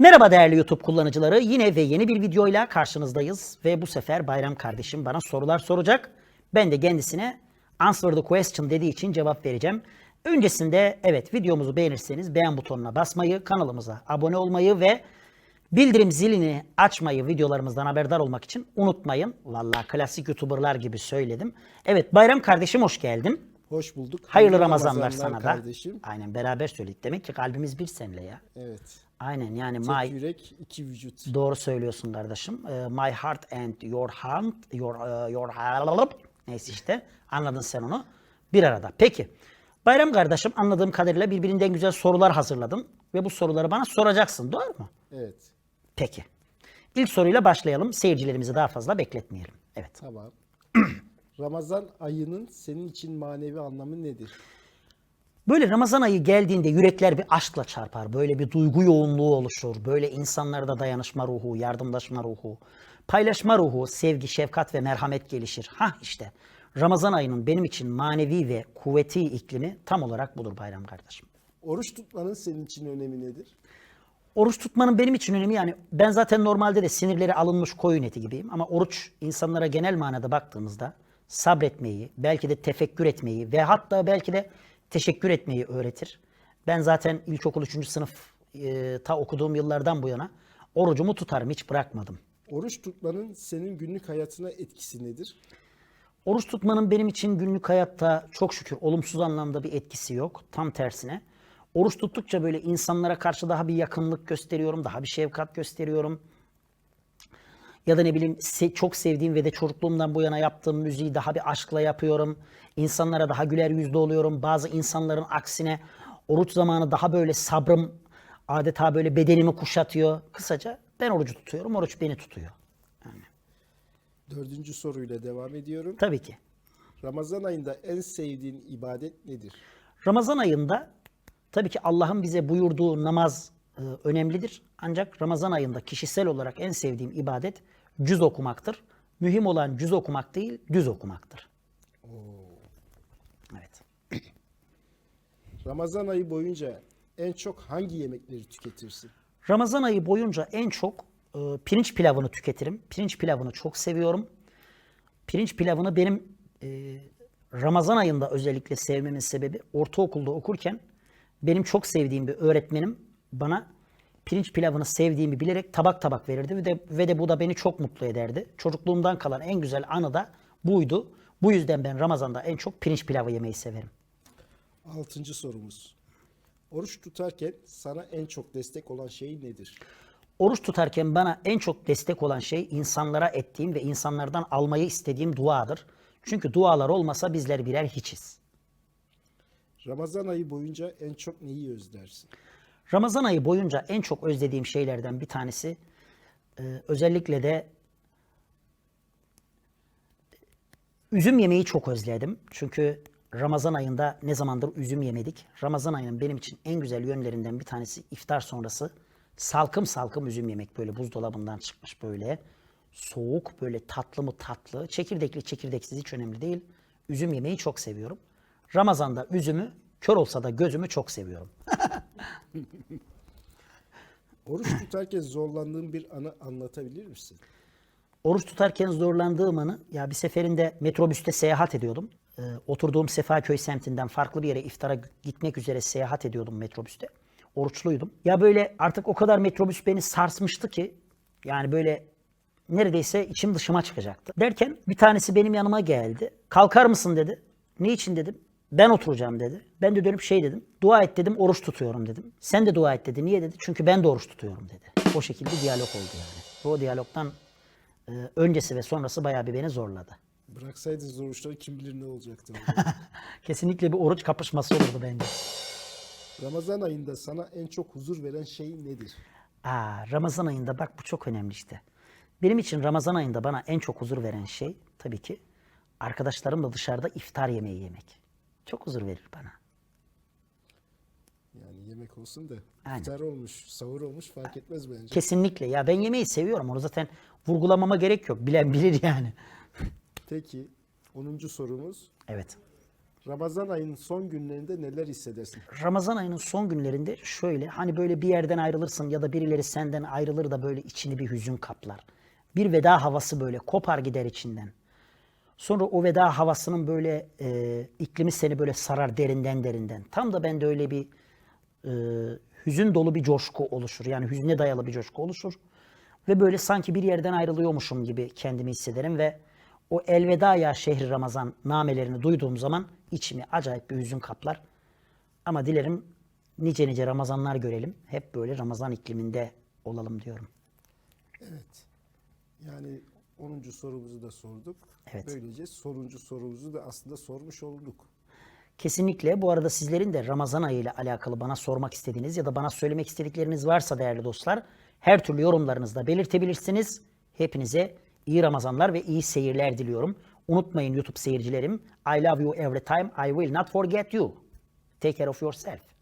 Merhaba değerli YouTube kullanıcıları. Yine ve yeni bir videoyla karşınızdayız. Ve bu sefer Bayram kardeşim bana sorular soracak. Ben de kendisine answer the question dediği için cevap vereceğim. Öncesinde evet videomuzu beğenirseniz beğen butonuna basmayı, kanalımıza abone olmayı ve bildirim zilini açmayı videolarımızdan haberdar olmak için unutmayın. Vallahi klasik YouTuber'lar gibi söyledim. Evet Bayram kardeşim hoş geldin. Hoş bulduk. Hayırlı Ramazanlar sana da. kardeşim. Aynen beraber söyledik. Demek ki kalbimiz bir seninle ya. Evet. Aynen yani Tek my yürek, iki vücut. Doğru söylüyorsun kardeşim. Ee, My heart and your hand, your uh, your heart. Neyse işte anladın sen onu. Bir arada. Peki. Bayram kardeşim anladığım kadarıyla birbirinden güzel sorular hazırladın ve bu soruları bana soracaksın. Doğru mu? Evet. Peki. İlk soruyla başlayalım. Seyircilerimizi daha fazla bekletmeyelim. Evet. Tamam. Ramazan ayının senin için manevi anlamı nedir? Böyle Ramazan ayı geldiğinde yürekler bir aşkla çarpar. Böyle bir duygu yoğunluğu oluşur. Böyle insanlarda dayanışma ruhu, yardımlaşma ruhu, paylaşma ruhu, sevgi, şefkat ve merhamet gelişir. Ha işte Ramazan ayının benim için manevi ve kuvveti iklimi tam olarak budur Bayram kardeşim. Oruç tutmanın senin için önemi nedir? Oruç tutmanın benim için önemi yani ben zaten normalde de sinirleri alınmış koyun eti gibiyim ama oruç insanlara genel manada baktığımızda sabretmeyi, belki de tefekkür etmeyi ve hatta belki de teşekkür etmeyi öğretir. Ben zaten ilkokul 3. sınıf e, ta okuduğum yıllardan bu yana orucumu tutarım hiç bırakmadım. Oruç tutmanın senin günlük hayatına etkisi nedir? Oruç tutmanın benim için günlük hayatta çok şükür olumsuz anlamda bir etkisi yok. Tam tersine. Oruç tuttukça böyle insanlara karşı daha bir yakınlık gösteriyorum, daha bir şefkat gösteriyorum. Ya da ne bileyim se- çok sevdiğim ve de çocukluğumdan bu yana yaptığım müziği daha bir aşkla yapıyorum. İnsanlara daha güler yüzlü oluyorum. Bazı insanların aksine oruç zamanı daha böyle sabrım adeta böyle bedenimi kuşatıyor. Kısaca ben orucu tutuyorum, oruç beni tutuyor. Dördüncü soruyla devam ediyorum. Tabii ki. Ramazan ayında en sevdiğin ibadet nedir? Ramazan ayında tabii ki Allah'ın bize buyurduğu namaz e, önemlidir. Ancak Ramazan ayında kişisel olarak en sevdiğim ibadet cüz okumaktır. Mühim olan cüz okumak değil, düz okumaktır. Evet. Ramazan ayı boyunca en çok hangi yemekleri tüketirsin? Ramazan ayı boyunca en çok e, pirinç pilavını tüketirim. Pirinç pilavını çok seviyorum. Pirinç pilavını benim e, Ramazan ayında özellikle sevmemin sebebi ortaokulda okurken benim çok sevdiğim bir öğretmenim bana pirinç pilavını sevdiğimi bilerek tabak tabak verirdi ve de, ve de bu da beni çok mutlu ederdi. Çocukluğumdan kalan en güzel anı da buydu. Bu yüzden ben Ramazan'da en çok pirinç pilavı yemeyi severim. Altıncı sorumuz. Oruç tutarken sana en çok destek olan şey nedir? Oruç tutarken bana en çok destek olan şey insanlara ettiğim ve insanlardan almayı istediğim duadır. Çünkü dualar olmasa bizler birer hiçiz. Ramazan ayı boyunca en çok neyi özlersin? Ramazan ayı boyunca en çok özlediğim şeylerden bir tanesi e, özellikle de üzüm yemeyi çok özledim. Çünkü Ramazan ayında ne zamandır üzüm yemedik. Ramazan ayının benim için en güzel yönlerinden bir tanesi iftar sonrası salkım salkım üzüm yemek böyle buzdolabından çıkmış böyle soğuk böyle tatlı mı tatlı çekirdekli çekirdeksiz hiç önemli değil. Üzüm yemeyi çok seviyorum. Ramazan'da üzümü kör olsa da gözümü çok seviyorum. Oruç tutarken zorlandığın bir anı anlatabilir misin? Oruç tutarken zorlandığım anı ya bir seferinde metrobüste seyahat ediyordum. Ee, oturduğum Sefaköy semtinden farklı bir yere iftara gitmek üzere seyahat ediyordum metrobüste. Oruçluydum. Ya böyle artık o kadar metrobüs beni sarsmıştı ki yani böyle neredeyse içim dışıma çıkacaktı. Derken bir tanesi benim yanıma geldi. Kalkar mısın dedi. Ne için dedim. Ben oturacağım dedi. Ben de dönüp şey dedim. Dua et dedim, oruç tutuyorum dedim. Sen de dua et dedi. Niye dedi? Çünkü ben de oruç tutuyorum dedi. O şekilde diyalog oldu yani. O diyalogtan e, öncesi ve sonrası bayağı bir beni zorladı. Bıraksaydınız oruçları kim bilir ne olacaktı. Kesinlikle bir oruç kapışması olurdu bence. Ramazan ayında sana en çok huzur veren şey nedir? Aa, Ramazan ayında bak bu çok önemli işte. Benim için Ramazan ayında bana en çok huzur veren şey tabii ki arkadaşlarımla dışarıda iftar yemeği yemek. Çok huzur verir bana. Yani yemek olsun da Aynen. iftar olmuş, sahur olmuş fark etmez bence. Kesinlikle. Ya ben yemeği seviyorum. Onu zaten vurgulamama gerek yok. Bilen bilir yani. Peki 10. sorumuz. Evet. Ramazan ayının son günlerinde neler hissedersin? Ramazan ayının son günlerinde şöyle hani böyle bir yerden ayrılırsın ya da birileri senden ayrılır da böyle içini bir hüzün kaplar. Bir veda havası böyle kopar gider içinden. Sonra o veda havasının böyle e, iklimi seni böyle sarar derinden derinden. Tam da bende öyle bir e, hüzün dolu bir coşku oluşur. Yani hüzne dayalı bir coşku oluşur. Ve böyle sanki bir yerden ayrılıyormuşum gibi kendimi hissederim ve o elveda ya şehri Ramazan namelerini duyduğum zaman içimi acayip bir hüzün kaplar. Ama dilerim nice nice Ramazanlar görelim. Hep böyle Ramazan ikliminde olalım diyorum. Evet. Yani 10. sorumuzu da sorduk. Evet. Böylece sonuncu sorumuzu da aslında sormuş olduk. Kesinlikle. Bu arada sizlerin de Ramazan ayı ile alakalı bana sormak istediğiniz ya da bana söylemek istedikleriniz varsa değerli dostlar her türlü yorumlarınızda belirtebilirsiniz. Hepinize iyi Ramazanlar ve iyi seyirler diliyorum. Unutmayın YouTube seyircilerim. I love you every time. I will not forget you. Take care of yourself.